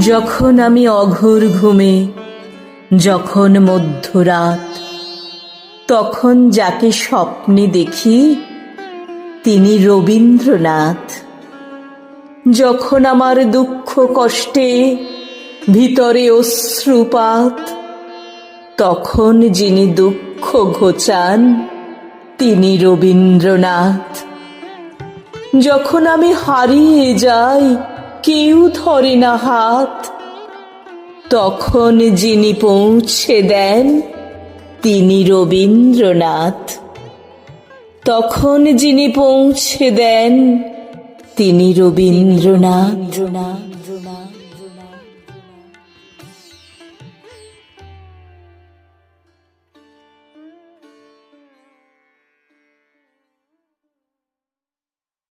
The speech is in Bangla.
যখন আমি অঘোর ঘুমে, যখন মধ্যরাত, তখন যাকে স্বপ্নে দেখি, তিনি রবীন্দ্রনাথ। যখন আমার দুঃখ কষ্টে ভিতরে অশ্রুপাত, তখন যিনি দুঃখ ঘোচান, তিনি রবীন্দ্রনাথ। যখন আমি হারিয়ে যাই কেউ ধরে না হাত। তখন যিনি পৌঁছে দেন, তিনি রবীন্দ্রনাথ। তখন যিনি পৌঁছে দেন, তিনি রবীন্দ্রনাথ।